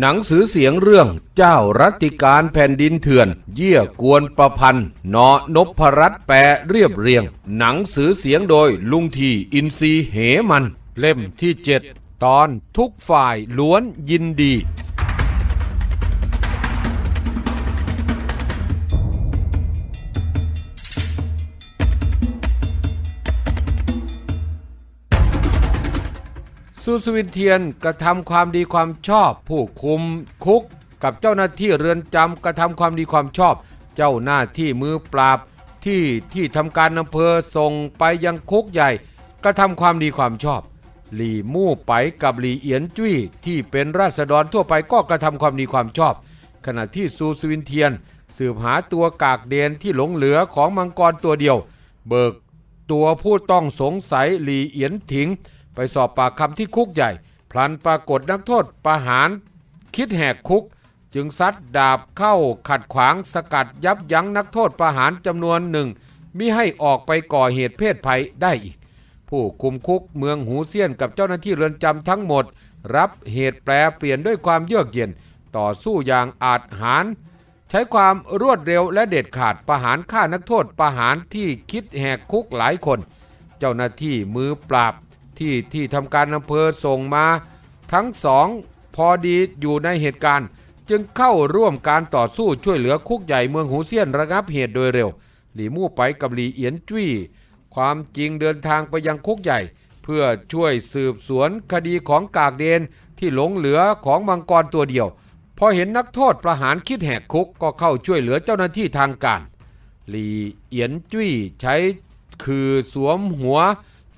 หนังสือเสียงเรื่องเจ้ารัติการแผ่นดินเถื่อน เยี่ยกวนประพันธ์นอนพรัตแปรเรียบเรียง หนังสือเสียงโดยลุงทีอินซีเหมัน เล่มที่ 7 ตอนทุกฝ่ายล้วนยินดี ซูสวินเทียนกระทำความดีความชอบ ผู้คุมคุก กับเจ้าหน้าที่เรือนจำกระทำความดีความชอบ เจ้าหน้าที่มือปราบ ที่ที่ทำการอำเภอส่งไปยังคุกใหญ่ กระทำความดีความชอบหลี่มู่ไปกับหลี่เอียนจุ้ยที่เป็นราษฎรทั่วไปก็กระทำความดีความชอบ ขณะที่ซูสวินเทียน สืบหาตัวกากเดนที่หลงเหลือของมังกรตัวเดียว เบิกตัวผู้ต้องสงสัยหลีเอียนถิง ไปสอบปากคำที่คุกใหญ่ พลันปรากฏนักโทษประหาร คิดแหกคุก จึงซัดดาบเข้าขัดขวางสกัดยับยั้งนักโทษประหารจำนวนหนึ่งมิให้ออกไปก่อเหตุเพศภัยได้อีก ผู้คุมคุกเมืองหูเซียนกับเจ้าหน้าที่เรือนจำทั้งหมด รับเหตุแปรเปลี่ยนด้วยความเยือกเย็นต่อสู้อย่างอาจหารใช้ความรวดเร็วและเด็ดขาดประหารฆ่านักโทษประหารที่คิดแหกคุกหลายคน เจ้าหน้าที่มือปราบ ที่ที่ทำการอำเภอส่งมา ทั้งสองพอดีอยู่ในเหตุการณ์ จึงเข้าร่วมการต่อสู้ช่วยเหลือคุกใหญ่เมืองหูเซียนระงับเหตุโดยเร็ว หลี่มู่ไปกับหลี่เอียนจุ้ยความจริงเดินทางไปยังคุกใหญ่ เพื่อช่วยสืบสวนคดีของกากเดนที่หลงเหลือของมังกรตัวเดียวพอเห็นนักโทษประหารคิดแหกคุกก็เข้าช่วยเหลือเจ้าหน้าที่ทางการหลี่เอียนจุ้ยใช้คือสวมหัว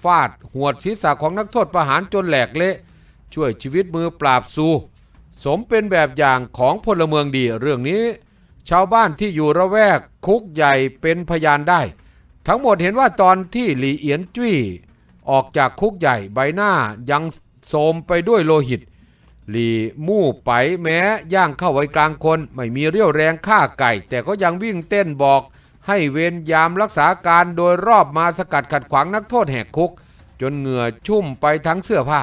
ฟาด หัวดศีรษะของนักโทษประหารจนแหลกเละ ช่วยชีวิตมือปราบซู สมเป็นแบบอย่างของพลเมืองดีเรื่องนี้ ชาวบ้านที่อยู่ระแวกคุกใหญ่เป็นพยานได้ ทั้งหมดเห็นว่าตอนที่หลีเอียนจุ้ยออกจากคุกใหญ่ใบหน้ายังโทรมไปด้วยโลหิต หลีมู่ไปแม้ย่างเข้าไว้กลางคน ไม่มีเรี่ยวแรงฆ่าไก่ แต่ก็ยังวิ่งเต้นบอก ให้เวรยามรักษาการโดยรอบมาสกัดขัดขวางนักโทษแหกคุก จนเหงื่อชุ่มไปทั้งเสื้อผ้า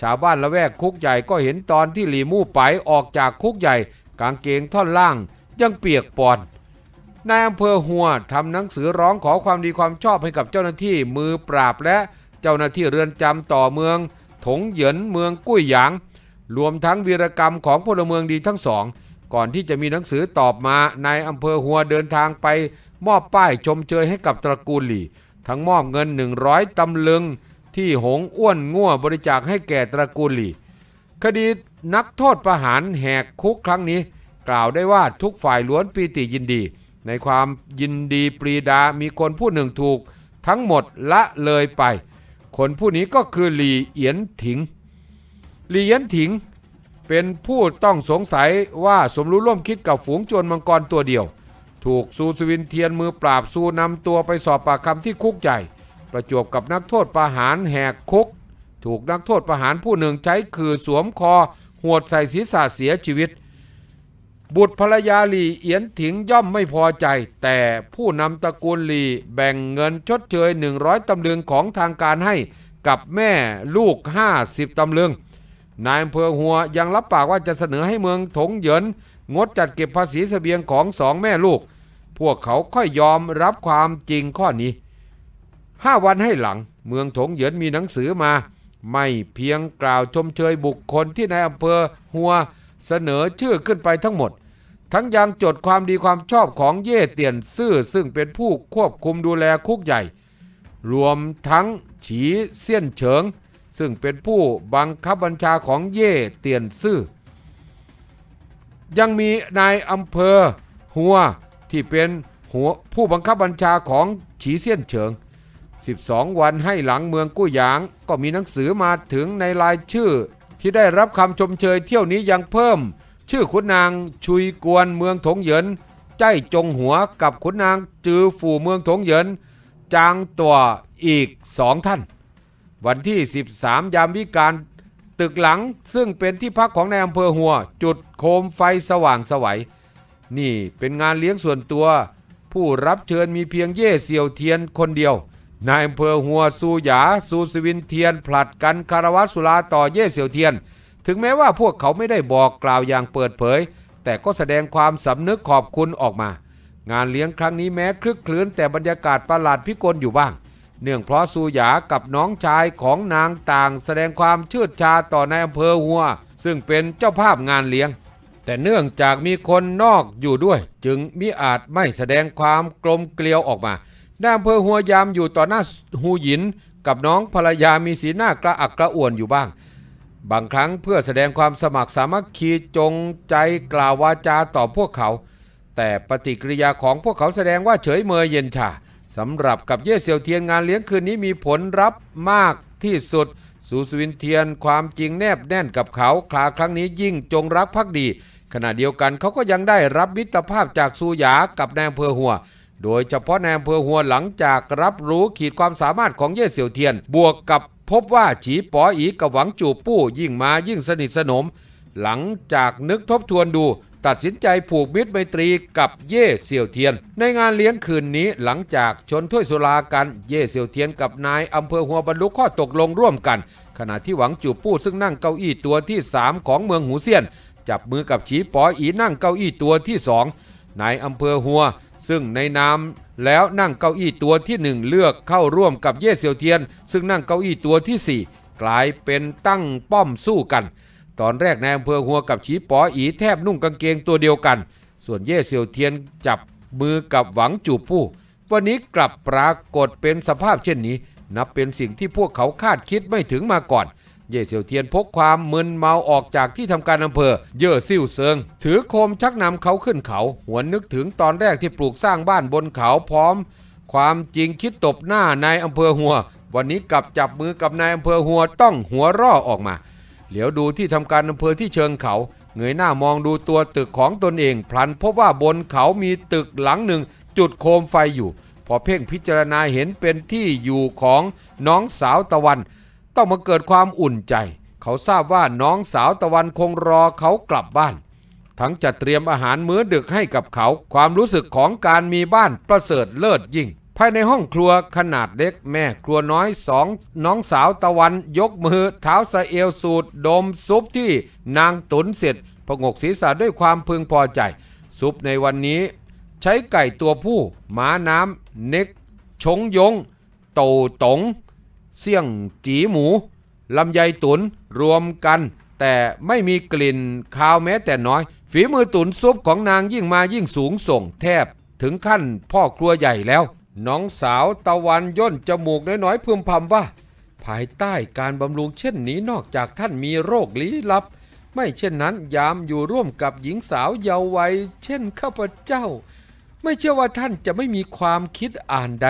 ชาวบ้านละแวกคุกใหญ่ก็เห็นตอนที่หลีมู่ไปออกจากคุกใหญ่ กางเกงท่อนล่าง ยังเปียกปอนนายอำเภอหัวทำหนังสือร้องขอความดีความชอบให้กับเจ้าหน้าที่มือปราบและเจ้าหน้าที่เรือนจำต่อเมือง ถงเหยินเมืองกุ้ยหยาง รวมทั้งวีรกรรมของพลเมืองดีทั้งสอง ก่อนที่จะมีหนังสือตอบมานายอำเภอหัวเดินทางไป มอบป้ายชมเชยให้กับตระกูลหลี่ ทั้งมอบเงิน 100 ตำลึง ที่หงอ้วนง่วบริจาคให้แก่ตระกูลหลี่ คดีนักโทษประหารแหกคุกครั้งนี้ กล่าวได้ว่าทุกฝ่ายล้วนปีติยินดี ในความยินดีปรีดามีคนผู้หนึ่งถูก ทั้งหมดละเลยไป คนผู้นี้ก็คือหลี่เอียนถิงหลี่เอียนถิงเป็นผู้ต้องสงสัยว่าสมรู้ร่วมคิดกับฝูงโจรมังกรตัวเดียว ถูกซูสวินเทียนมือปราบซูนำตัวไปสอบปากคำที่คุกใหญ่ประจวบกับนักโทษประหารแหกคุก ถูกนักโทษประหารผู้หนึ่งใช้คือสวมคอหวดใส่ศีรษะเสียชีวิต บุตรภรรยาหลีเอียนถิงย่อมไม่พอใจ แต่ผู้นำตระกูลหลีแบ่งเงินชดเชย 100 ตำลึงของทางการให้กับแม่ลูก 50 ตำลึงนายอำเภอหัวยังรับปากว่าจะเสนอให้เมืองถงเหยินงดจัดเก็บภาษีเสบียงของสองแม่ลูก พวกเขาค่อยยอมรับความจริงข้อนี้ห้าวันให้หลัง เมืองถงเหยินมีหนังสือมา ไม่เพียงกล่าวชมเชยบุคคลที่นายอำเภอหัวเสนอชื่อขึ้นไปทั้งหมด ทั้งยังจดความดีความชอบของเย่เตียนซื่อซึ่งเป็นผู้ควบคุมดูแลคุกใหญ่ รวมทั้งฉีเซียนเฉิง ซึ่งเป็นผู้บังคับบัญชาของเย่เตียนซื่อ ยังมีนายอำเภอหัว ที่เป็นหัวผู้บังคับบัญชาของฉีเซียนเฉิง 12 วันให้หลังเมืองกู้หยาง ก็มีหนังสือมาถึงในรายชื่อ ที่ได้รับคำชมเชยเที่ยวนี้ยังเพิ่ม ชื่อขุนนางชุยกวนเมืองถงเหยินใจจงหัวกับขุนนางจือฝูเมืองถงเหยินจางตัวอีกสองท่าน วันที่ 13 ยามวิการตึกหลังซึ่งเป็นที่พักของนายอำเภอหัว จุดโคมไฟสว่างสวัย นี่เป็นงานเลี้ยงส่วนตัว ผู้รับเชิญมีเพียงเย่เสี่ยวเทียนคนเดียวนายอำเภอหัวซูหยาซูสวินเทียน ผลัดกันคารวะสุราต่อเย่เสี่ยวเทียน ถึงแม้ว่าพวกเขาไม่ได้บอกกล่าวอย่างเปิดเผย แต่ก็แสดงความสำนึกขอบคุณออกมา งานเลี้ยงครั้งนี้แม้คลึกคลื้นแต่บรรยากาศประหลาดพิกลอยู่บ้าง เนื่องเพราะสูหยากับน้องชายของนางต่าง แสดงความเชื่อชาต่อในอำเภอหัว ซึ่งเป็นเจ้าภาพงานเลี้ยง แต่เนื่องจากมีคนนอกอยู่ด้วย จึงมิอาจไม่แสดงความกลมเกลียวออกมานายอำเภอหัวยามอยู่ต่อหน้าหูหยิน กับน้องภรรยามีสีหน้ากระอักกระอ่วนอยู่บ้าง บางครั้งเพื่อแสดงความสมัครสามัคคีจงใจกล่าววาจาต่อพวกเขา แต่ปฏิกิริยาของพวกเขาแสดงว่าเฉยเมยเย็นชาสำหรับกับเย่เซียวเทียนงานเลี้ยงคืนนี้มีผลรับมากที่สุด สูสวินเทียนความจริงแนบแน่นกับเขาคลาครั้งนี้ยิ่งจงรักภักดี ขณะเดียวกันเขาก็ยังได้รับมิตรภาพจากซูหยากับนายอำเภอหัว โดยเฉพาะนายอำเภอหัวหลังจากรับรู้ขีดความสามารถของเย่เสี่ยวเทียน บวกกับพบว่าฉีป๋ออีกับหวังจูปู้ยิ่งมายิ่งสนิทสนม หลังจากนึกทบทวนดู ตัดสินใจผูกมิตรไมตรีกับเย่เสี่ยวเทียน ในงานเลี้ยงคืนนี้หลังจากชนถ้วยสุรากันเย่เสี่ยวเทียนกับนายอำเภอหัวบรรลุข้อตกลงร่วมกัน ขณะที่หวังจูปู้ซึ่งนั่งเก้าอี้ตัวที่ 3 ของเมืองหูเซียน จับมือกับฉีป๋ออีนั่งเก้าอี้ตัวที่สองนายอำเภอหัว ซึ่งในนามแล้วนั่งเก้าอี้ตัวที่หนึ่งเลือกเข้าร่วมกับเย่เสี่ยวเทียน ซึ่งนั่งเก้าอี้ตัวที่สี่กลายเป็นตั้งป้อมสู้กัน ตอนแรกนายอำเภอหัวกับฉีป๋ออีแทบนุ่งกางเกงตัวเดียวกัน ส่วนเย่เสี่ยวเทียนจับมือกับหวังจูปู้วันนี้กลับปรากฏเป็นสภาพเช่นนี้ นับเป็นสิ่งที่พวกเขาคาดคิดไม่ถึงมาก่อน เย่เสี่ยวเทียนพกความมึนเมาออกจากที่ทำการอำเภอ เย่อซิ่วเซิง ถือโคมชักนำเขาขึ้นเขา หวนนึกถึงตอนแรกที่ปลูกสร้างบ้านบนเขาพร้อม ความจริงคิดตบหน้านายอำเภอหัว วันนี้กลับจับมือกับนายอำเภอหัวต้องหัวร่อออกมา เหลียวดูที่ทำการอำเภอที่เชิงเขาเงยหน้ามองดูตัวตึกของตนเองพลันพบว่าบนเขามีตึกหลังหนึ่ง จุดโคมไฟอยู่ พอเพ่งพิจารณาเห็นเป็นที่อยู่ของน้องสาวตะวัน ต้องมาเกิดความอุ่นใจ เขาทราบว่าน้องสาวตะวันคงรอเขากลับบ้าน ทั้งจะเตรียมอาหารมื้อดึกให้กับเขา ความรู้สึกของการมีบ้านประเสริฐเลิศยิ่ง ภายในห้องครัวขนาดเล็กแม่ครัวน้อยสองน้องสาวตะวันยกมือเท้าสะเอวสูดดมซุปที่นางตุนเสร็จพงกศีรษะด้วยความพึงพอใจ ซุปในวันนี้ ใช้ไก่ตัวผู้ ม้าน้ำเน็ก ชงยง โตตง เสี่ยงจีหมูลำไยตุนรวมกัน แต่ไม่มีกลิ่นคาวแม้แต่น้อย ฝีมือตุนซุปของนางยิ่งมายิ่งสูงส่งแทบ ถึงขั้นพ่อครัวใหญ่แล้ว น้องสาวตะวันย่นจมูกน้อยๆพึมพำว่า ภายใต้การบำรุงเช่นนี้นอกจากท่านมีโรคลี้ลับ ไม่เช่นนั้นยามอยู่ร่วมกับหญิงสาวเยาว์วัยเช่นข้าพเจ้า ไม่เชื่อว่าท่านจะไม่มีความคิดอ่านใด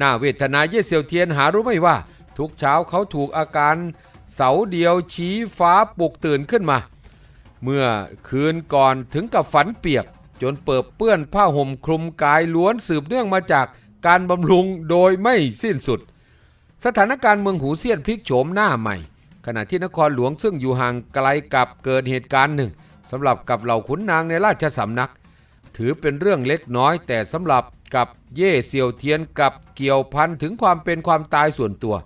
น่าเวทนาเย่เซียวเทียนหารู้ไม่ว่า ทุกเช้าเขาถูกอาการเสาเดียวชี้ฟ้าปลุกตื่นขึ้นมา เมื่อคืนก่อนถึงกับฝันเปียก จนเปิดเปื้อนผ้าห่มคลุมกายล้วนสืบเนื่องมาจากการบำรุงโดยไม่สิ้นสุด สถานการณ์เมืองหูเซียนพลิกโฉมหน้าใหม่ ขณะที่นครหลวงซึ่งอยู่ห่างไกลกับเกิดเหตุการณ์หนึ่งสำหรับกับเหล่าขุนนางในราชสำนัก ถือเป็นเรื่องเล็กน้อย แต่สำหรับกับเย่เซียวเทียนกับเกี่ยวพันถึงความเป็นความตายส่วนตัว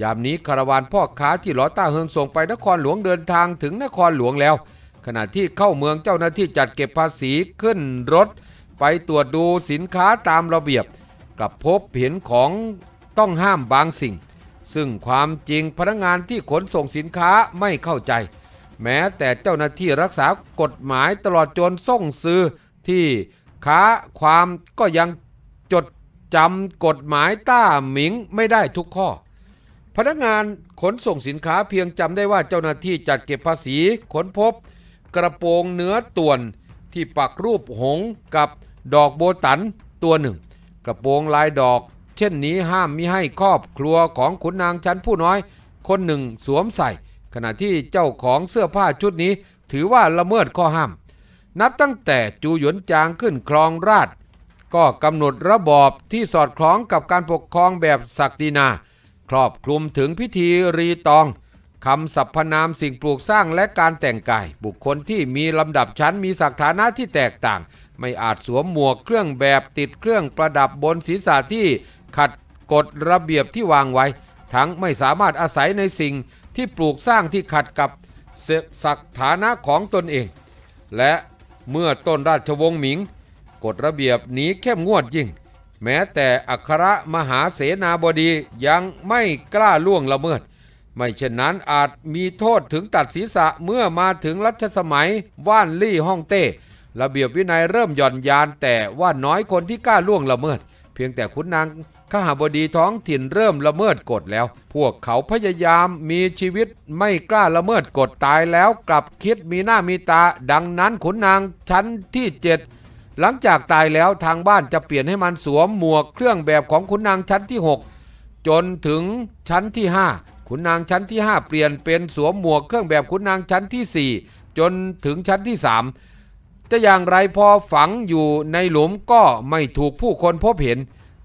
ยามนี้คาราวานพ่อค้าที่หลอต้าเฮิงส่งไปนครหลวงเดินทางถึงนครหลวงแล้ว ขณะที่เข้าเมืองเจ้าหน้าที่จัดเก็บภาษีขึ้นรถ ไปตรวจดูสินค้าตามระเบียบ กลับพบเห็นของต้องห้ามบางสิ่ง ซึ่งความจริงพนักงานที่ขนส่งสินค้าไม่เข้าใจ แม้แต่เจ้าหน้าที่รักษากฎหมายตลอดจนส่งซื้อ ที่ค้าความก็ยังจดจำกฎหมายต้าหมิงไม่ได้ทุกข้อ พนักงานขนส่งสินค้าเพียงจำได้ว่าเจ้าหน้าที่จัดเก็บภาษีค้นพบ กระโปรงเนื้อต่วนที่ปักรูปหงกับดอกโบตันตัวหนึ่ง กระโปรงลายดอก เช่นนี้ห้ามมิให้ครอบครัวของขุนนางชั้นผู้น้อย คนหนึ่งสวมใส่ ขณะที่เจ้าของเสื้อผ้าชุดนี้ถือว่าละเมิดข้อห้าม นับตั้งแต่จูหยวนจางขึ้นครองราช ก็กำหนดระบอบที่สอดคล้องกับการปกครองแบบศักดินา ครอบคลุมถึงพิธีรีตองคำสรรพนามสิ่งปลูกสร้างและการแต่งกาย บุคคลที่มีลำดับชั้นมีศักฐานะที่แตกต่าง ไม่อาจสวมหมวกเครื่องแบบติดเครื่องประดับบนศีรษะที่ขัดกฎระเบียบที่วางไว้ ทั้งไม่สามารถอาศัยในสิ่งที่ปลูกสร้างที่ขัดกับศักฐานะของตนเอง และ เมื่อต้นราชวงศ์หมิง กฎระเบียบหนีเข้มงวดยิ่ง แม้แต่อัครมหาเสนาบดียังไม่กล้าล่วงละเมิด ไม่เช่นนั้นอาจมีโทษถึงตัดศีรษะเมื่อมาถึงรัชสมัยว่านลี่ฮ่องเต้ ระเบียบวินัยเริ่มหย่อนยานแต่ว่าน้อยคนที่กล้าล่วงละเมิด เพียงแต่ขุนนาง ขหาบดีท้องถิ่นเริ่มละเมิดกฎแล้ว พวกเขาพยายามมีชีวิตไม่กล้าละเมิดกฎตายแล้วกลับคิดมีหน้ามีตา ดังนั้นขุนนางชั้นที่เจ็ดหลังจากตายแล้วทางบ้านจะเปลี่ยนให้มันสวมหมวกเครื่องแบบของขุนนางชั้นที่ 6 จนถึงชั้นที่ 5ขุนนางชั้นที่ 5 เปลี่ยนเป็นสวมหมวกเครื่องแบบขุนนางชั้นที่ 4 จนถึงชั้นที่ 3 จะอย่างไรพอฝังอยู่ในหลุมก็ไม่ถูกผู้คนพบเห็น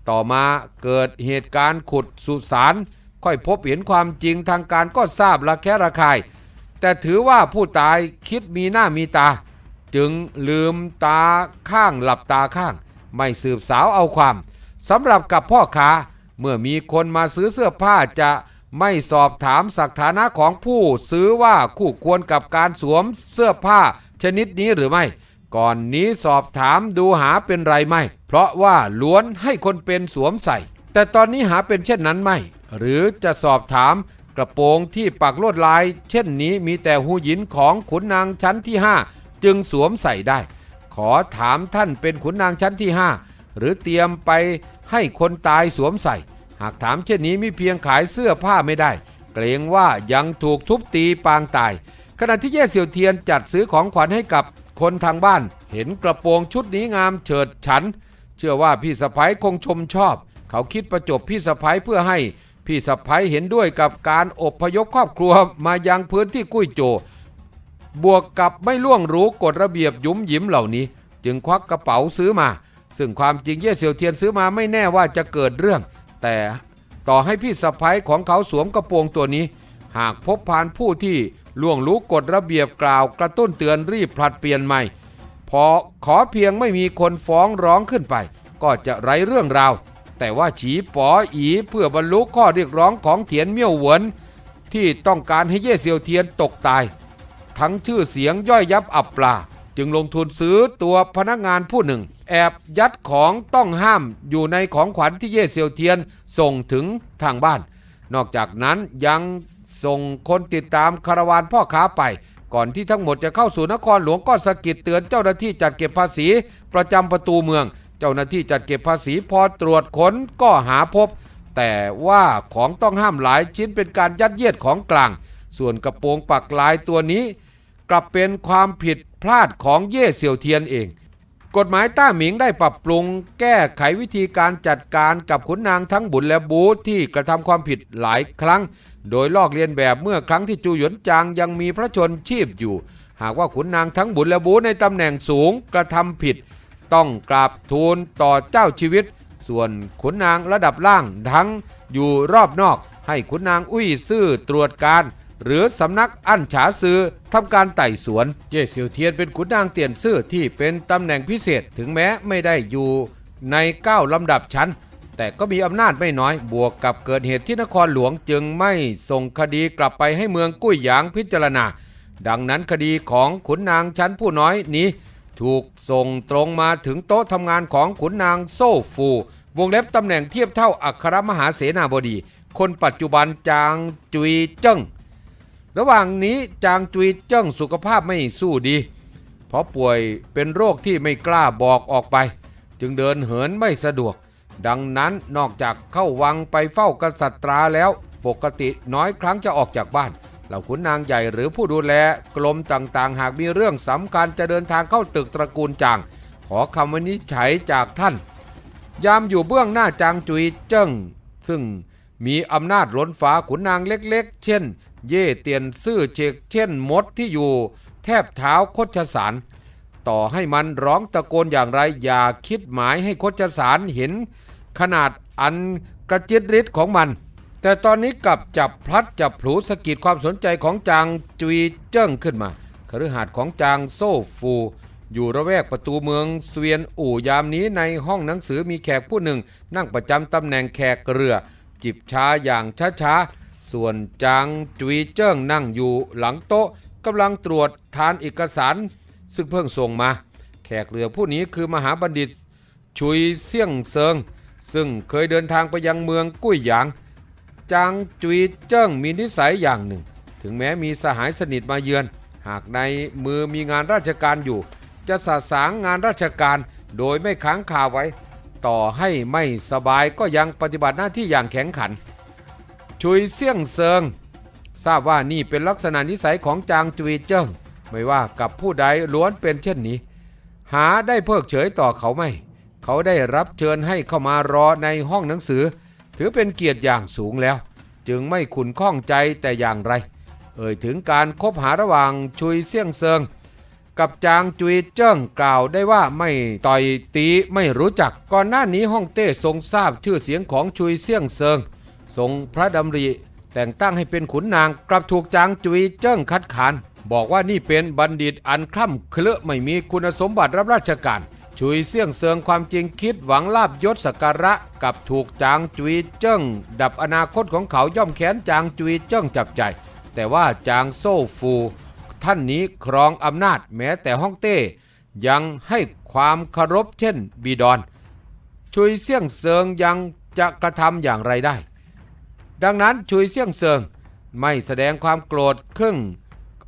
ต่อมาเกิดเหตุการณ์ขุดสุสานค่อยพบเห็นความจริงทางการก็ทราบระแคะระคาย แต่ถือว่าผู้ตายคิดมีหน้ามีตา จึงลืมตาข้างหลับตาข้าง ไม่สืบสาวเอาความสำหรับกับพ่อค้าเมื่อมีคนมาซื้อเสื้อผ้าจะไม่สอบถามสักฐานะของผู้ซื้อว่าคู่ควรกับการสวมเสื้อผ้าชนิดนี้หรือไม่ ก่อนนี้สอบถามดูหาเป็นไรไม่ เพราะว่าล้วนให้คนเป็นสวมใส่ แต่ตอนนี้หาเป็นเช่นนั้นไม่ หรือจะสอบถามกระโปรงที่ปักลวดลาย เช่นนี้มีแต่หูหยินของขุนนางชั้นที่ 5 จึงสวมใส่ได้ ขอถามท่านเป็นขุนนางชั้นที่ 5 หรือเตรียมไปให้คนตายสวมใส่ หากถามเช่นนี้มีเพียงขายเสื้อผ้าไม่ได้ เกรงว่ายังถูกทุบตีปางตาย ขณะที่เย่เสี่ยวเทียนจัดซื้อของขวัญให้กับ คนทางบ้านเห็นกระโปรงชุดนี้งามเฉิดฉัน เชื่อว่าพี่สะพ้ยคงชมชอบ เขาคิดประจบพี่สะพ้ยเพื่อให้พี่สะพ้ยเห็นด้วยกับการอบพยพครอบครัวมายังพื้นที่กุ้ยโจ บวกกับไม่ล่วงรู้กฎระเบียบยุมยิ้มเหล่านี้ จึงควักกระเป๋าซื้อมา ซึ่งความจริงเย่เสี่ยวเทียนซื้อมาไม่แน่ว่าจะเกิดเรื่อง แต่ต่อให้พี่สะพ้ยของเขาสวมกระโปรงตัวนี้ หากพบพานผู้ที่ ล่วงรู้กฎระเบียบกล่าวกระตุ้นเตือนรีบผลัดเปลี่ยนใหม่ พอขอเพียงไม่มีคนฟ้องร้องขึ้นไป ก็จะไร้เรื่องราว แต่ว่าฉีป๋ออีเพื่อบรรลุข้อเรียกร้องของเถียนเมี่ยวเหวินที่ต้องการให้เย่เซียวเทียนตกตาย ทั้งชื่อเสียงย่อยยับอับปลาจึงลงทุนซื้อตัวพนักงานผู้หนึ่ง แอบยัดของต้องห้ามอยู่ในของขวัญที่เย่เซียวเทียนส่งถึงทางบ้าน นอกจากนั้นยัง ส่งคนติดตามคาราวานพ่อค้าไป ก่อนที่ทั้งหมดจะเข้าสู่นครหลวงก็สะกิดเตือนเจ้าหน้าที่จัดเก็บภาษี ประจำประตูเมือง เจ้าหน้าที่จัดเก็บภาษีพอตรวจค้นก็หาพบ แต่ว่าของต้องห้ามหลายชิ้นเป็นการยัดเยียดของกลาง ส่วนกระโปรงปักลายตัวนี้ กลับเป็นความผิดพลาดของเย่เสี่ยวเทียนเองกฎหมายต้าหมิงได้ปรับปรุงแก้ไขวิธีการจัดการกับขุนนางทั้งบุญและบูที่กระทำความผิดหลายครั้ง โดยลอกเลียนแบบเมื่อครั้งที่จูหยวนจางยังมีพระชนชีพอยู่ หากว่าขุนนางทั้งบุญและบูในตำแหน่งสูงกระทำผิด ต้องกราบทูลต่อเจ้าชีวิต ส่วนขุนนางระดับล่างทั้งอยู่รอบนอก ให้ขุนนางอุ้ยซื่อตรวจการ หรือสำนักอั้นฉาซือทำการไต่สวน เย่เซียวเทียนเป็นขุนนางเตียนซื่อที่เป็นตำแหน่งพิเศษถึงแม้ไม่ได้อยู่ในเก้าลำดับชั้น แต่ก็มีอำนาจไม่น้อยบวกกับเกิดเหตุที่นครหลวงจึงไม่ส่งคดีกลับไปให้เมืองกุ้ยหยางพิจารณา ดังนั้นคดีของขุนนางชั้นผู้น้อยนี้ ถูกส่งตรงมาถึงโต๊ะทำงานของขุนนางโซ่ฟู วงเล็บตำแหน่งเทียบเท่าอัครมหาเสนาบดี คนปัจจุบันจางจุยเจิ้งระหว่างนี้จางจุยเจิ้งสุขภาพไม่สู้ดี เพราะป่วยเป็นโรคที่ไม่กล้าบอกออกไป จึงเดินเหินไม่สะดวก ดังนั้นนอกจากเข้าวังไปเฝ้ากษัตราแล้ว ปกติน้อยครั้งจะออกจากบ้าน เหล่าขุนนางใหญ่หรือผู้ดูแลกรมต่างๆ หากมีเรื่องสำคัญจะเดินทางเข้าตึกตระกูลจาง ขอคำวินิจฉัยจากท่าน ยามอยู่เบื้องหน้าจางจุยเจิ้ง ซึ่งมีอำนาจล้นฟ้าขุนนางเล็กๆ เช่น เย่เตียนซื่อเชกเช่นมดที่อยู่ แทบเท้าคดชสาร ต่อให้มันร้องตะโกนอย่างไร อย่าคิดหมายให้คดชสารเห็นขนาดอันกระจิตริดของมัน แต่ตอนนี้กลับจับพลัดจับผลูสะกิดความสนใจของจางจุยเจิ้งขึ้นมาคฤหาสน์ของจางโซ่ฟู อยู่ระแวกประตูเมืองเสวียนอู่ยามนี้ในห้องหนังสือมีแขกผู้หนึ่ง นั่งประจำตำแหน่งแขกเรือ จิบชาอย่างช้าๆ ส่วนจางจุยเจิ้งนั่งอยู่หลังโต๊ะกำลังตรวจทานเอกสาร ซึ่งเพิ่งส่งมา แขกเรือผู้นี้คือมหาบัณฑิต ชุยเซี่ยงเซิง ซึ่งเคยเดินทางไปยังเมืองกุ้ยหยาง จางจุยเจิ้งมีนิสัยอย่างหนึ่ง ถึงแม้มีสหายสนิทมาเยือน หากในมือมีงานราชการอยู่ จะสาสางงานราชการโดยไม่ค้างคาไว้ ต่อให้ไม่สบายก็ยังปฏิบัติหน้าที่อย่างแข็งขัน ชุยเซี่ยงเซิง ทราบว่านี่เป็นลักษณะนิสัยของจางจุยเจิ้ง ไม่ว่ากับผู้ใดล้วนเป็นเช่นนี้ หาได้เพิกเฉยต่อเขาไม่ เขาได้รับเชิญให้เข้ามารอในห้องหนังสือ ถือเป็นเกียรติอย่างสูงแล้ว จึงไม่ขุนข้องใจแต่อย่างไร เอ่ยถึงการคบหาระหว่างชุยเซี่ยงเซิงกับจางจุยเจิ้งกล่าวได้ว่าไม่ต่อยตีไม่รู้จัก ก่อนหน้านี้ฮ่องเต้ทรงทราบชื่อเสียงของชุยเซี่ยงเซิง ทรงพระดำริแต่งตั้งให้เป็นขุนนางกลับถูกจางจุยเจิ้งคัดค้าน บอกว่านี่เป็นบัณฑิตอันคล่ำเคลือะไม่มีคุณสมบัติรับราชการชุยเซี่ยงเซิงความจริงคิดหวังลาบยศสักการะกับถูกจางจุยเจิ้ง ดับอนาคตของเขาย่อมแค้นจางจุยเจิ้งจับใจ แต่ว่าจางโซ่ฟู ท่านนี้ครองอำนาจแม้แต่ฮ่องเต้ ยังให้ความเคารพเช่นบีดอน ชุยเซี่ยงเซิงยังจะกระทำอย่างไรได้ ดังนั้นชุยเซี่ยงเซิงไม่แสดงความโกรธครึ่ง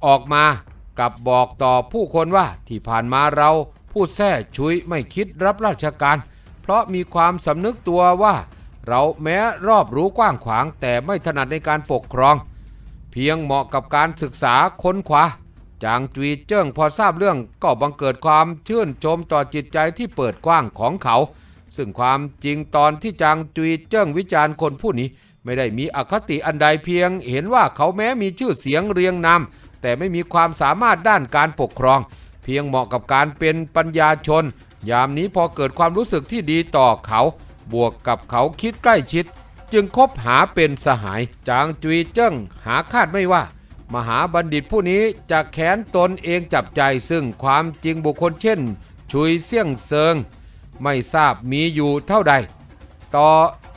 ออกมากับบอกต่อผู้คนว่าที่ผ่านมาเราผู้แท้ชุยไม่คิดรับราชการ เพราะมีความสำนึกตัวว่า เราแม้รอบรู้กว้างขวางแต่ไม่ถนัดในการปกครอง เพียงเหมาะกับการศึกษาค้นคว้าจางจุยเจิ้งพอทราบเรื่องก็บังเกิดความชื่นชมต่อจิตใจที่เปิดกว้างของเขา ซึ่งความจริงตอนที่จางจุยเจิ้งวิจารณ์คนผู้นี้ ไม่ได้มีอคติอันใดเพียง เห็นว่าเขาแม้มีชื่อเสียงเรียงนาม แต่ไม่มีความสามารถด้านการปกครอง เพียงเหมาะกับการเป็นปัญญาชน ยามนี้พอเกิดความรู้สึกที่ดีต่อเขา บวกกับเขาคิดใกล้ชิด จึงคบหาเป็นสหาย จางจุยเจิ้งหาคาดไม่ว่า มหาบัณฑิตผู้นี้จะแค้นตนเองจับใจซึ่งความจริงบุคคลเช่น ชุยเซี่ยงเซิง ไม่ทราบมีอยู่เท่าใด ต่อ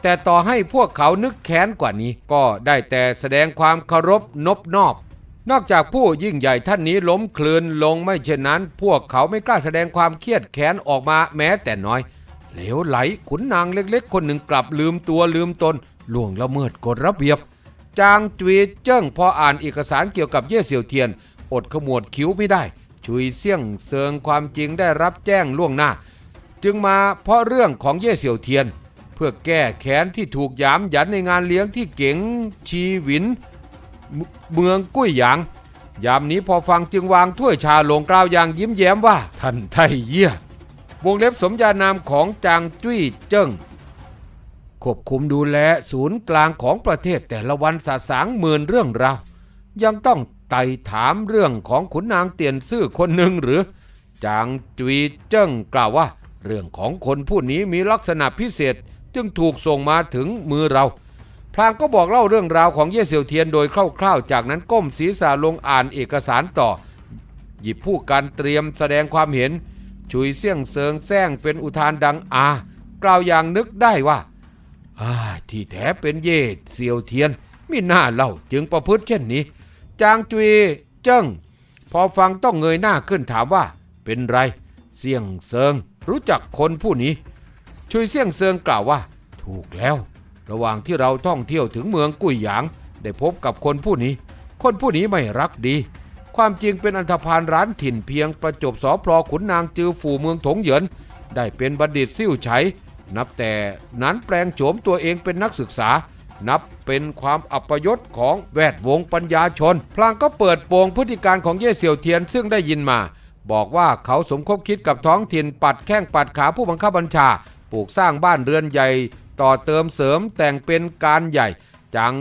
แต่ต่อให้พวกเขานึกแค้นกว่านี้ ก็ได้แต่แสดงความเคารพนบนอบ นอกจากผู้ยิ่งใหญ่ท่านนี้ล้มคลืนลงไม่เช่นนั้น พวกเขาไม่กล้าแสดงความเครียดแค้นออกมาแม้แต่น้อย เหลวไหลขุนนางเล็กๆ คนหนึ่งกลับลืมตัวลืมตนล่วงละเมิดกฎระเบียบ จางจุยเจิ้งพออ่านเอกสารเกี่ยวกับเย่เสี่ยวเทียน อดขมวดคิ้วไม่ได้ชุยเซี่ยงเซิงความจริงได้รับแจ้งล่วงหน้า จึงมาเพราะเรื่องของเย่เสี่ยวเทียน เพื่อแก้แค้นที่ถูกยามหยันในงานเลี้ยงที่เก๋งชีวิน เมืองกุ้ยหยาง ยามนี้พอฟังจึงวางถ้วยชาลงกล่าวอย่างยิ้มแย้มว่า ท่านไทเยี่ยวงเล็บสมญานามของจางจุ้ยเจิ้งควบคุมดูแลศูนย์กลางของประเทศแต่ละวันสาสางหมื่นเรื่องราวยังต้องไต่ถามเรื่องของขุนนางเตียนซื่อคนหนึ่งหรือ จางจุยเจิ้งกล่าวว่า เรื่องของคนผู้นี้มีลักษณะพิเศษจึงถูกส่งมาถึงมือเรา พลางก็บอกเล่าเรื่องราวของเย่เสี่ยวเทียนโดยคร่าวๆ จากนั้นก้มศีรษะลงอ่านเอกสารต่อ หยิบผู้การเตรียมแสดงความเห็น ชุยเสี่ยงเซิงแซงเป็นอุทานดังอา กล่าวอย่างนึกได้ว่าที่แท้เป็นเย่เซียวเทียนมิน้าเล่าจึงประพฤติเช่นนี้ จางจุยเจิ้งพอฟังต้องเงยหน้าขึ้นถามว่า เป็นไร เสี่ยงเซิง รู้จักคนผู้นี้ ชุยเสี่ยงเซิงกล่าวว่า ถูกแล้ว ระหว่างที่เราท่องเที่ยวถึงเมืองกุ้ยหยาง ได้พบกับคนผู้นี้ คนผู้นี้ไม่รักดี ความจริงเป็นอันธพาลร้านถิ่นเพียงประจบสอพลอขุนนางจือฝูเมืองถงเหยิน ได้เป็นบัณฑิตซิ่วไฉนับแต่นั้นแปลงโฉมตัวเองเป็นนักศึกษา นับเป็นความอัปยศของแวดวงปัญญาชน พลางก็เปิดโปงพฤติการของเย่เสี่ยวเทียนซึ่งได้ยินมา บอกว่าเขาสมคบคิดกับท้องถิ่นปัดแข้งปัดขาผู้บังคับบัญชา ปลูกสร้างบ้านเรือนใหญ่ ต่อเติมเสริมแต่งเป็นการใหญ่ จัง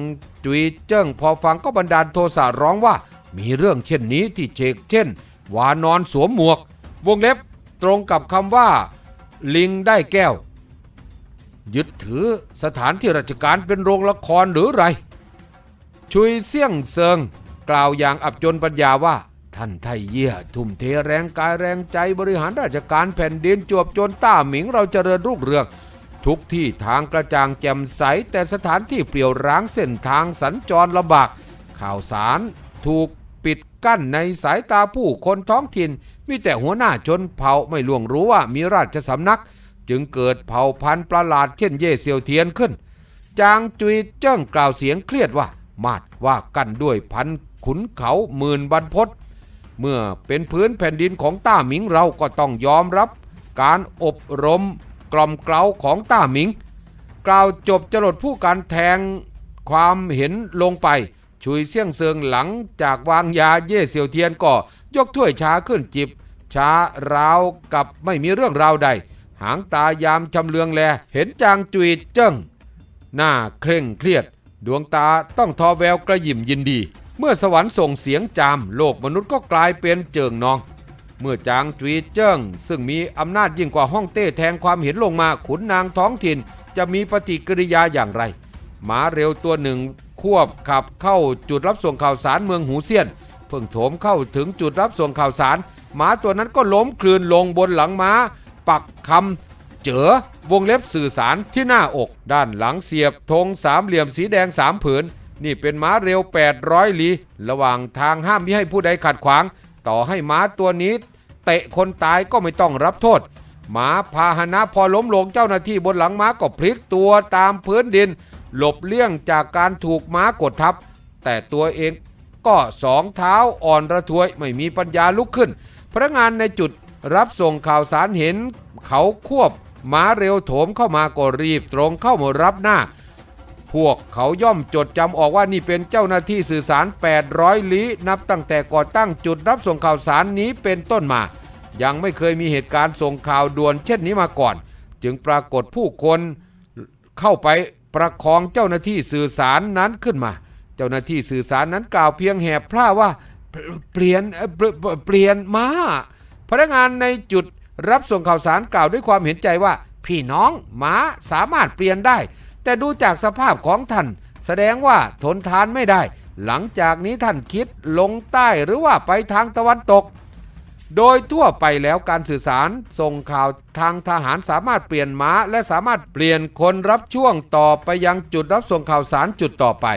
จุยเจิ้งพอฟังก็บันดาลโทสะร้องว่า มีเรื่องเช่นนี้ที่เชกเช่น วานอนสวมหมวก วงเล็บตรงกับคำว่า ลิงได้แก้ว ยึดถือสถานที่ราชการเป็นโรงละครหรือไร ชุยเซี่ยงเซิง กล่าวอย่างอับจนปัญญาว่าท่านไทเยี่ยทุ่มเทแรงกายแรงใจบริหารราชการแผ่นดินจวบจนต้าหมิงเราเจริญรุ่งเรือง ทุกที่ทางกระจ่างแจ่มใสแต่สถานที่เปลี่ยวร้างเส้นทางสัญจรลำบาก ข่าวสารถูกปิดกั้นในสายตาผู้คนท้องถิ่น มีแต่หัวหน้าชนเผ่าไม่ล่วงรู้ว่ามีราชสำนัก จึงเกิดเผ่าพันธุ์ประหลาดเช่นเย่เซียวเทียนขึ้น จางจุยเจิ้งกล่าวเสียงเครียดว่า มาดว่ากันด้วยพันขุนเขาหมื่นบรรพตเมื่อเป็นพื้นแผ่นดินของต้าหมิงเราก็ต้องยอมรับ การอบรม กล่อมเกลาของต้าหมิง กล่าวจบจรดผู้การแทงความเห็นลงไปชุยเสี่ยงเซิงหลังจากวางยาเย่เซียวเทียนก็ยกถ้วยชาขึ้นจิบ ช้าราวกับไม่มีเรื่องราวใด หางตายามชำเลืองแล เห็นจางจุยเจิ้งหน้าเคร่งเครียด ดวงตาต้องทอแววกระยิมยินดี เมื่อสวรรค์ส่งเสียงจาม โลกมนุษย์ก็กลายเป็นเจิงนอง เมื่อจางจุยเจิ้งซึ่งมีอำนาจยิ่งกว่าฮ่องเต้แทงความเห็นลงมาขุนนางท้องถิ่น จะมีปฏิกิริยาอย่างไรหมาเร็วตัวหนึ่งควบขับเข้าจุดรับส่งข่าวสารเมืองหูเซียน เพิ่งโถมเข้าถึงจุดรับส่งข่าวสารหมาตัวนั้นก็ล้มคลืนลงบนหลังม้า ปักคำเจอวงเล็บสื่อสารที่หน้าอก ด้านหลังเสียบธงสามเหลี่ยมสีแดงสามผืน นี่เป็นม้าเร็ว 800 ลี ระหว่างทางห้ามไม่ให้ผู้ใดขัดขวาง ต่อให้ม้าตัวนี้ เตะคนตายก็ไม่ต้องรับโทษหมาพาหนะพอล้มลงเจ้าหน้าที่บนหลังม้าก็พลิกตัวตามพื้นดิน หลบเลี่ยงจากการถูกม้ากดทับ แต่ตัวเองก็สองเท้าอ่อนระทวยไม่มีปัญญาลุกขึ้น พนักงานในจุดรับส่งข่าวสารเห็น เขาควบม้าเร็วโถมเข้ามาก็รีบตรงเข้ามารับหน้า พวกเขาย่อมจดจำออกว่านี่เป็นเจ้าหน้าที่สื่อสาร 800 ลี้นับตั้งแต่ก่อตั้งจุดรับส่งข่าวสารนี้เป็นต้นมา ยังไม่เคยมีเหตุการณ์ส่งข่าวด่วนเช่นนี้มาก่อน จึงปรากฏผู้คนเข้าไปประคองเจ้าหน้าที่สื่อสารนั้นขึ้นมา เจ้าหน้าที่สื่อสารนั้นกล่าวเพียงแหบพร่าว่าเปลี่ยนเปลี่ยนเปลี่ยนมาพนักงานในจุดรับส่งข่าวสารกล่าวด้วยความเห็นใจว่า พี่น้องม้าสามารถเปลี่ยนได้ แต่ดูจากสภาพของท่าน แสดงว่าทนทานไม่ได้ หลังจากนี้ท่านคิดลงใต้หรือว่าไปทางตะวันตก โดยทั่วไปแล้วการสื่อสารส่งข่าวทางทหารสามารถเปลี่ยนม้า และสามารถเปลี่ยนคนรับช่วงต่อไปยังจุดรับส่งข่าวสารจุดต่อไป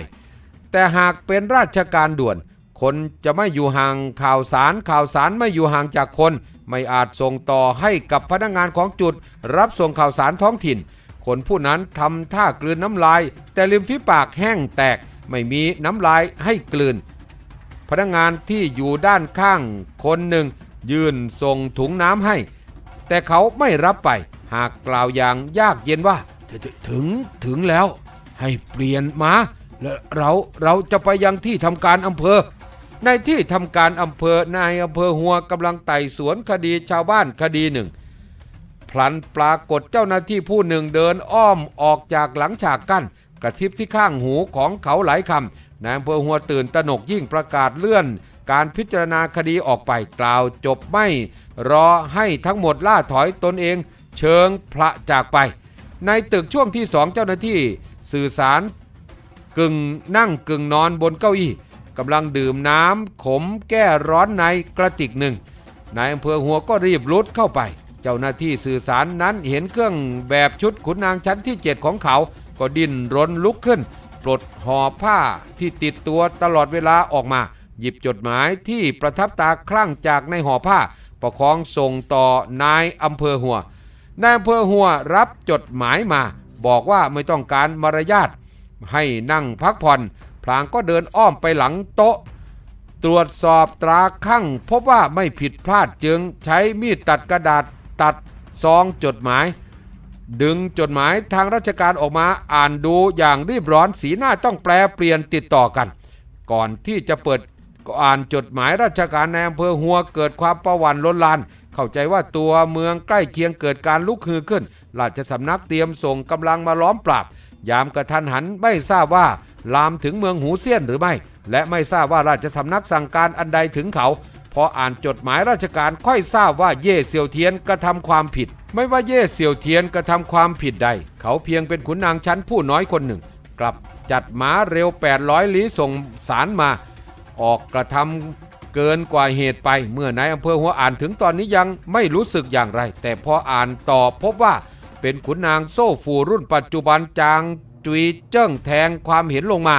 แต่หากเป็นราชการด่วน คนจะไม่อยู่ห่างข่าวสารข่าวสารไม่อยู่ห่างจากคน ไม่อาจส่งต่อให้กับพนักงานของจุดรับส่งข่าวสารท้องถิ่น คนผู้นั้นทำท่ากลืนน้ำลาย แต่ริมฝีปากแห้งแตกไม่มีน้ำลายให้กลืน พนักงานที่อยู่ด้านข้างคนหนึ่ง ยื่นส่งถุงน้ำให้ แต่เขาไม่รับไป หากกล่าวอย่างยากเย็นว่าถถถึงถึงแล้ว ให้เปลี่ยนมาและเราเราจะไปยังที่ทำการอำเภอ ในที่ทำการอำเภอนายอำเภอหัวกำลังไต่สวนคดีชาวบ้านคดีหนึ่ง พลันปรากฏเจ้าหน้าที่ผู้หนึ่งเดินอ้อมออกจากหลังฉากกั้น กระทิบที่ข้างหูของเขาหลายคำนายอำเภอหัวตื่นตนกยิ่งประกาศเลื่อน การพิจารณาคดีออกไปกล่าวจบไม่ รอให้ทั้งหมดล่าถอยตนเอง เชิงพระจากไป ในตึกช่วงที่สองเจ้าหน้าที่ สื่อสารกึ่งนั่งกึ่งนอนบนเก้าอี้กำลังดื่มน้ำขมแก้ร้อนในกระติกหนึ่งนายอำเภอหัวก็รีบรุดเข้าไป เจ้าหน้าที่สื่อสารนั้นเห็นเครื่องแบบชุดขุนนางชั้นที่ 7 ของเขา ก็ดิ้นรนลุกขึ้น ปลดห่อผ้าที่ติดตัวตลอดเวลาออกมา หยิบจดหมายที่ประทับตาคลั่งจากในห่อผ้า ประคองส่งต่อนายอำเภอหัวนายอำเภอหัวรับจดหมายมา บอกว่าไม่ต้องการมารยาทให้นั่งพักผ่อนพลางก็เดินอ้อมไปหลังโต๊ะ ตรวจสอบตราคั่งพบว่าไม่ผิดพลาดจึงใช้มีดตัดกระดาษ ตัดซองจดหมาย ดึงจดหมายทางราชการออกมาอ่านดูอย่างรีบร้อนสีหน้าต้องแปลเปลี่ยนติดต่อกัน ก่อนที่จะเปิดอ่านจดหมายราชการในอำเภอหัวเกิดความประวันล้นลาน เข้าใจว่าตัวเมืองใกล้เคียงเกิดการลุกฮือขึ้น ราชสำนักเตรียมส่งกำลังมาล้อมปราบ ยามกระทันหันไม่ทราบว่าลามถึงเมืองหูเซียนหรือไม่ และไม่ทราบว่าราชสำนักสั่งการอันใดถึงเขา พออ่านจดหมายราชการค่อยทราบว่าเย่เซียวเทียนกระทำความผิด ไม่ว่าเย่เซียวเทียนกระทำความผิดใด เขาเพียงเป็นขุนนางชั้นผู้น้อยคนหนึ่ง กลับจัดม้าเร็ว 800 ลี้ส่งสารมา ออกกระทำเกินกว่าเหตุไป เมื่อนายอำเภอหัวอ่านถึงตอนนี้ยังไม่รู้สึกอย่างไร แต่พออ่านต่อพบว่าเป็นขุนนางโซ่ฟูรุ่นปัจจุบันจางจุยเจิ้งแทงความเห็นลงมา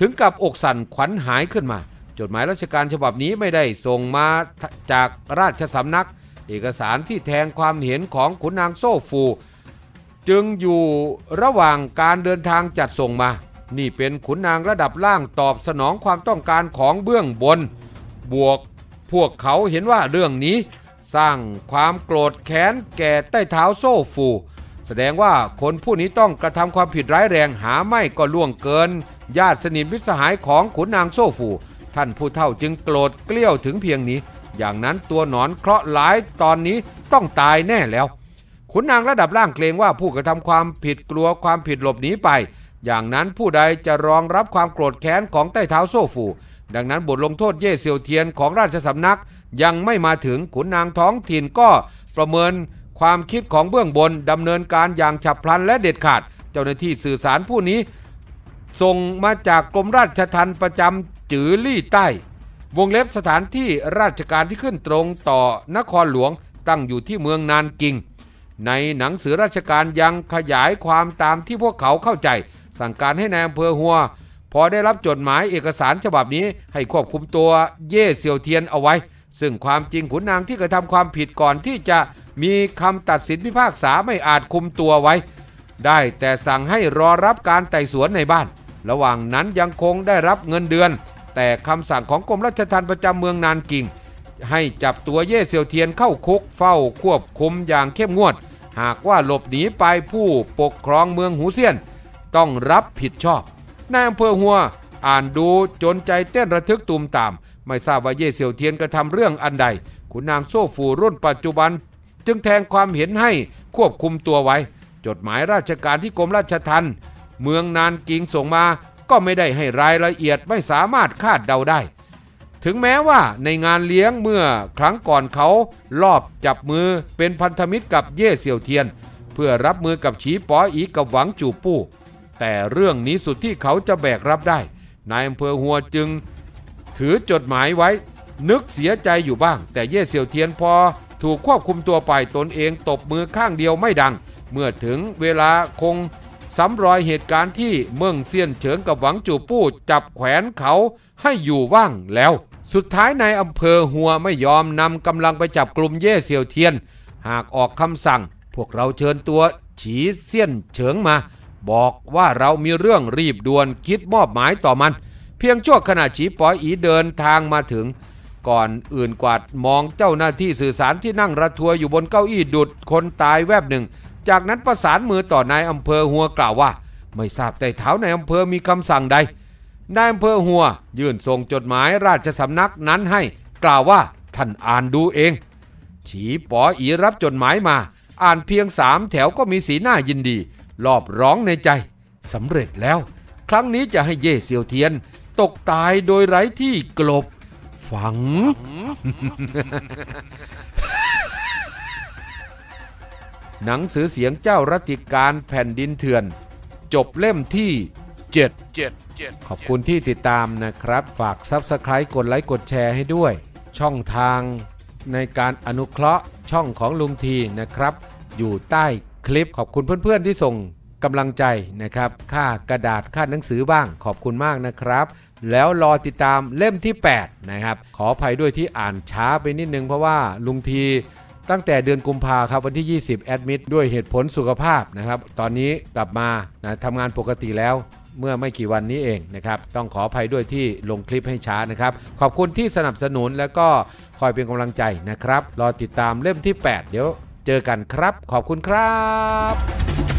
ถึงกับอกสั่นขวัญหายขึ้นมา จดหมายราชการฉบับนี้ไม่ได้ส่งมาจากราชสำนัก เอกสารที่แทงความเห็นของขุนนางโซฟู จึงอยู่ระหว่างการเดินทางจัดส่งมา นี่เป็นขุนนางระดับล่างตอบสนองความต้องการของเบื้องบน บวกพวกเขาเห็นว่าเรื่องนี้ สร้างความโกรธแค้นแก่ใต้เท้าโซฟู แสดงว่าคนผู้นี้ต้องกระทำความผิดร้ายแรงหาไม่ก็ล่วงเกิน ญาติสนิทมิตรสหายของขุนนางโซฟู ท่านผู้เฒ่าจึงโกรธเกลี้ยวถึงเพียงนี้ อย่างนั้นตัวหนอนเคราะห์ร้ายตอนนี้ต้องตายแน่แล้ว ขุนนางระดับล่างเกรงว่าผู้กระทำความผิดกลัวความผิดหลบหนีไป อย่างนั้นผู้ใดจะรองรับความโกรธแค้นของใต้เท้าโซ่ฟู ดังนั้นบทลงโทษเย่เซียวเทียนของราชสำนักยังไม่มาถึงขุนนางท้องถิ่นก็ประเมินความคิดของเบื้องบนดำเนินการอย่างฉับพลันและเด็ดขาด เจ้าหน้าที่สื่อสารผู้นี้ส่งมาจากกรมราชทัณฑ์ประจำ จือลี่ใต้ วงเล็บสถานที่ราชการที่ขึ้นตรงต่อนครหลวงตั้งอยู่ที่เมืองนานกิง ในหนังสือราชการยังขยายความตามที่พวกเขาเข้าใจ สั่งการให้ในายอำเภอหัว พอได้รับจดหมายเอกสารฉบับนี้ให้ควบคุมตัวเย่เซียวเทียนเอาไว้ ซึ่งความจริงขุนนางที่กระทำความผิดก่อนที่จะมีคำตัดสินพิพากษาไม่อาจคุมตัวไว้ ได้แต่สั่งให้รอรับการไต่สวนในบ้าน ระหว่างนั้นยังคงได้รับเงินเดือน แต่คำสั่งของกรมราชทัณฑ์ประจำเมืองนานกิง ให้จับตัวเย่เซียวเทียนเข้าคุกเฝ้าควบคุมอย่างเข้มงวด หากว่าหลบหนีไปผู้ปกครองเมืองหูเซียน ต้องรับผิดชอบนายอำเภอหัวอ่านดูจนใจเต้นระทึกตุมตาม ไม่ทราบว่าเย่เซียวเทียนกระทำเรื่องอันใดขุนนางโซ่ฟูรุ่นปัจจุบัน จึงแทงความเห็นให้ควบคุมตัวไว้ จดหมายราชการที่กรมราชทัณฑ์เมืองนานกิงส่งมา ก็ไม่ได้ให้รายละเอียดไม่สามารถคาดเดาได้ ถึงแม้ว่าในงานเลี้ยงเมื่อครั้งก่อนเขาลอบจับมือเป็นพันธมิตรกับเย่เซียวเทียน เพื่อรับมือกับฉีป๋ออีกับหวังจูปู้ แต่เรื่องนี้สุดที่เขาจะแบกรับได้ นายอำเภอหัวจึง ถือจดหมายไว้ นึกเสียใจอยู่บ้าง แต่เย่เซียวเทียนพอถูกควบคุมตัวไปตนเองตบมือข้างเดียวไม่ดัง เมื่อถึงเวลาคง ซ้ำรอยเหตุการณ์ที่เมืองเซียนเฉิงกับหวังจูปู้จับแขวนเขาให้อยู่ว่างแล้ว สุดท้ายนายอำเภอหัวไม่ยอมนำกำลังไปจับกลุ่มเย่เซียวเทียน หากออกคำสั่ง พวกเราเชิญตัวฉีเซียนเฉิงมา บอกว่าเรามีเรื่องรีบด่วนคิดมอบหมายต่อมัน เพียงชั่วขณะฉีปออีเดินทางมาถึง ก่อนอื่นกวาดมองเจ้าหน้าที่สื่อสารที่นั่งระทัวอยู่บนเก้าอี้ดุดคนตายแวบหนึ่ง จากนั้นประสานมือต่อนายอำเภอหัวกล่าวว่า ไม่ทราบแต่เท้านายอำเภอมีคำสั่งใดนายอำเภอหัว ยื่นส่งจดหมายราชสำนักนั้นให้ กล่าวว่าท่านอ่านดูเอง ฉีป๋ออีรับจดหมายมา อ่านเพียงสามแถวก็มีสีหน้ายินดี รอบร้องในใจสำเร็จแล้ว ครั้งนี้จะให้เย่เซียวเทียน ตกตายโดยไร้ที่กลบฝัง หนังสือเสียงเจ้ารัติการแผ่นดินเถื่อน จบเล่มที่7เจ็ดเจ็ดขอบคุณที่ติดตามนะครับ ฝาก Subscribe กดไลค์กดแชร์ให้ด้วย ช่องทางในการอนุเคราะห์ช่องของลุงทีนะครับ อยู่ใต้คลิปขอบคุณเพื่อนๆที่ส่งกำลังใจนะครับ ค่ากระดาษค่าหนังสือบ้างขอบคุณมากนะครับ แล้วรอติดตามเล่มที่ 8 นะครับ ขออภัยด้วยที่อ่านช้าไปนิดนึงเพราะว่าลุงที ตั้งแต่เดือนกุมภาครับวันที่ 20 แอดมิดด้วยเหตุผลสุขภาพนะครับ ตอนนี้กลับมานะทำงานปกติแล้วเมื่อไม่กี่วันนี้เองนะครับ ต้องขออภัยด้วยที่ลงคลิปให้ช้านะครับ ขอบคุณที่สนับสนุนแล้วก็คอยเป็นกำลังใจนะครับ รอติดตามเล่มที่ 8 เดี๋ยวเจอกันครับ ขอบคุณครับ